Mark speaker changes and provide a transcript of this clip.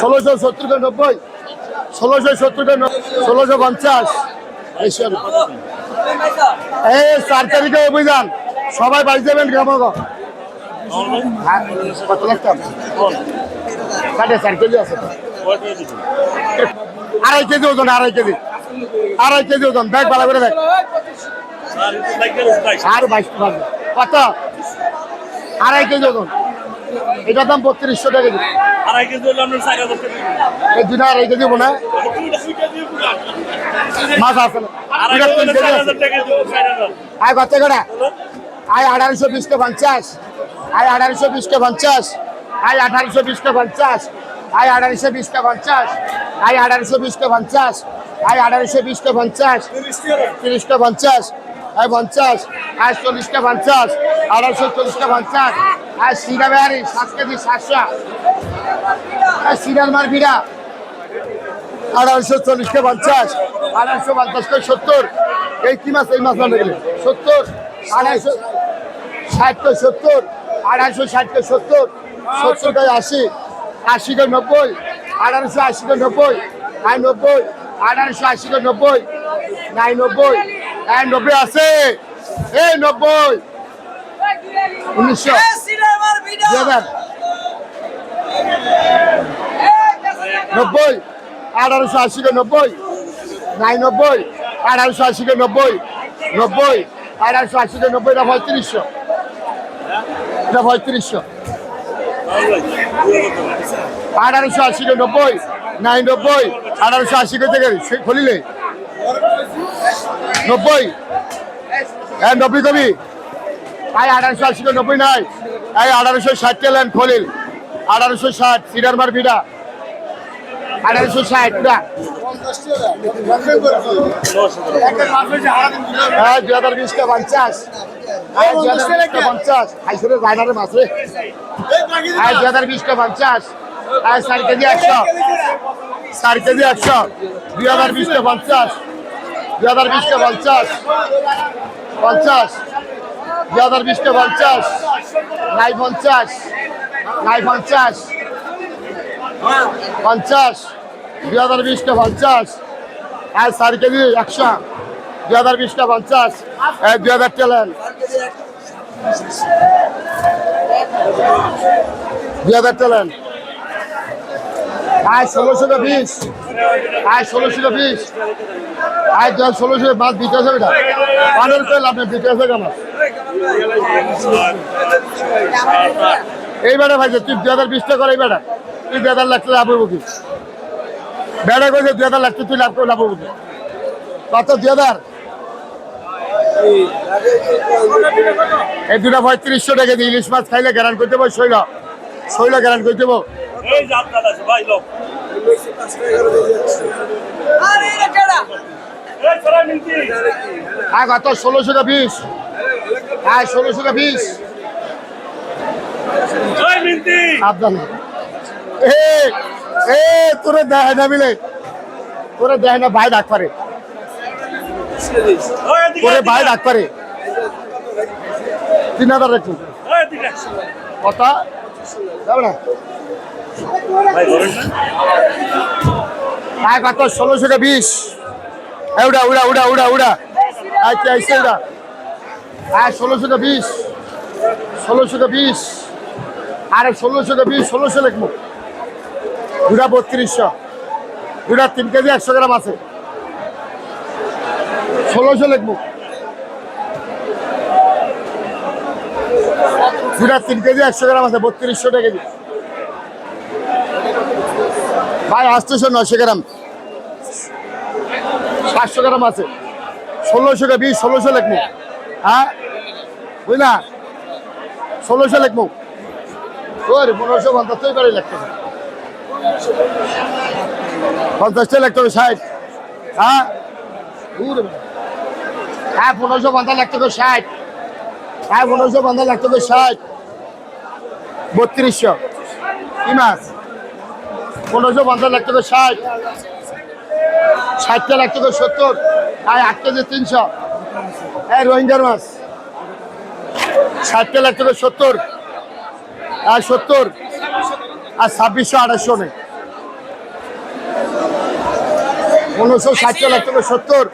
Speaker 1: ষোলোশো সত্তর নব্বই, ষোলোশো সত্তর ষোলোশো পঞ্চাশ। এই চার তারিখে অভিযান। সবাই বাড়ি যাবেন গ্রামগ। আড়াই কেজি ওজন, আড়াই কেজি। আড়াই কেজি ওজন। ব্যাগ ভালো করে দেখ। আর বাইশ কত? আড়াই কেজি ওজন। এটার দাম বত্রিশশো টাকা কেজি
Speaker 2: আড়াই কেজি হলে আপনার চার হাজার টাকা
Speaker 1: এই দুটা আড়াই কেজি হয় মাছ আছে না? আয় কত করে আয় আঠারোশো বিশকে পঞ্চাশ। আয় আঠারোশো বিশকে পঞ্চাশ। আয় আঠারোশো বিশকে পঞ্চাশ। আয় আঠারোশো বিশকে পঞ্চাশ। আয় আঠারোশো বিশকে পঞ্চাশ। আয় আঠারোশো বিশকে পঞ্চাশ। তিরিশকে পঞ্চাশ। আয় পঞ্চাশ। আয় চল্লিশকে পঞ্চাশ। আঠারোশো চল্লিশকে পঞ্চাশ। আয় সিরা বেহারি, সাত কেজি, সাতশো। আয় সিরার মার ভিড়া। আড়াইশো চল্লিশকে পঞ্চাশ, আড়াইশো পঞ্চাশকে সত্তর। এই কি মাছ? এই মাছ না সত্তর, আড়াইশো ষাটকে সত্তর, আড়াইশো ষাটকে সত্তর, সত্তরকে আশি, আশিকে নব্বই আঠারোশো আশিকে নব্বই আই নব্বই আঠারোশো আশিকে নব্বই নাই নব্বই এক নব্বই আছে। এই নব্বই। উনিশশো। হাজার নব্বই, আঠারোশো আশিকে নব্বই নাই নব্বই আঠারোশো আশিকে নব্বই নব্বই, আঠারোশো আশিকে নব্বই, এটা পঁয়ত্রিশশো। এটা পঁয়ত্রিশশো। আঠারোশো আশিকে নব্বই নাই নব্বই আঠারোশো আশিকে থেকে সে- খুলিলে। নব্বই। হ্যাঁ নব্বই কবি। আই আঠারোশো আশিকে নব্বই নাই। আই আঠারোশো ষাট লেন খলিল। আঠারোশো ষাট, সিডার মার ভিড়া আঠারোশো ষাট না হ্যাঁ দুই হাজার বিশটা পঞ্চাশ। হ্যাঁ দুই হাজার বিশটা পঞ্চাশ। খাইছিল বাইনারে মাছ রে। হ্যাঁ দুই হাজার বিশটা পঞ্চাশ। হ্যাঁ চার কেজি একশো। চার কেজি একশো। দুই হাজার বিশটা পঞ্চাশ। দুই হাজার বিশটা পঞ্চাশ। পঞ্চাশ। দুই হাজার বিশটা পঞ্চাশ। নাই পঞ্চাশ। নাই পঞ্চাশ। পঞ্চাশ। দুই হাজার বিশটা পঞ্চাশ। আর চার কেজি একশো। দুই হাজার বিশটা পঞ্চাশ। দুই হাজার টেলেন। দুই হাজার টেলেন। আয় ষোলোশো বিশ আয় ষোলোশো বিশ আয় দু ষোলোশো মাছ দিতে আছে বেটা পানের পেল আপনি দিতে আছে কেমন? এইবারে ভাই তুই দুই হাজার বিশটা করে এইবারে তুই দুই হাজার লাখ লাভ হব কি? বেড়া করেছে দুই হাজার লাখ তুই লাভ করে লাভ হব কি? কত দুই হাজার? এই দুটা পঁয়ত্রিশশো টাকা দিয়ে ইলিশ মাছ খাইলে গ্যারান করতে পারব শৈল। শৈল গ্যারান করতে পারব
Speaker 2: এই যে আছে ভাই লোক।
Speaker 1: আর কত ষোলোশো টা বিশ হ্যাঁ ষোলোশো টা বিশ
Speaker 2: ওই মিলতি
Speaker 1: সাবধান। এ এ তোরে দেয় না মিলে। তোরে দেয় না ভাই ডাক পারে তোরে ভাই ডাক পারে তিন হাজার একটু কথা যাবে না? কত ষোলোশো টা বিশ উড়া উড়া উড়া উড়া উড়া। আচ্ছা আইসে উড়া। আর ষোলোশো টা বিশ। ষোলোশো টা বিশ। আরে ষোলোশো টা বিশ, ষোলোশো লিখব। দুটা বত্রিশশো। দুটা তিন কেজি একশো গ্রাম আছে। ষোলোশো লিখব। দুটা তিন কেজি একশো গ্রাম আছে বত্রিশশো টাকা কেজি। ভাই আটশোশো নশো গ্রাম। সাতশো গ্রাম আছে। ষোলোশো বিশ, ষোলোশো লেখবো। হ্যাঁ? বুঝলা? ষোলোশো লেখবো। তোর পনেরোশো পঞ্চাশ করে লিখতে হবে। পঞ্চাশটা লিখতে হবে, ষাট। হ্যাঁ। হ্যাঁ পনেরোশো পঞ্চাশ লিখতে হবে, ষাট। হ্যাঁ পনেরোশো পঞ্চাশ লিখতে হবে, ষাট। বত্রিশশো। কি মাছ? পনেরোশো পঞ্চাশ লাখ টাকা ষাট। ষাটটা এক কেজি সত্তর। আর এক কেজি তিনশো। হ্যাঁ রোহিঙ্গার মাছ। ষাটটা এক কেজি সত্তর। আর সত্তর। আর ছাব্বিশশো আড়াইশো নেই উনিশশো ষাটটা এক কেজি সত্তর।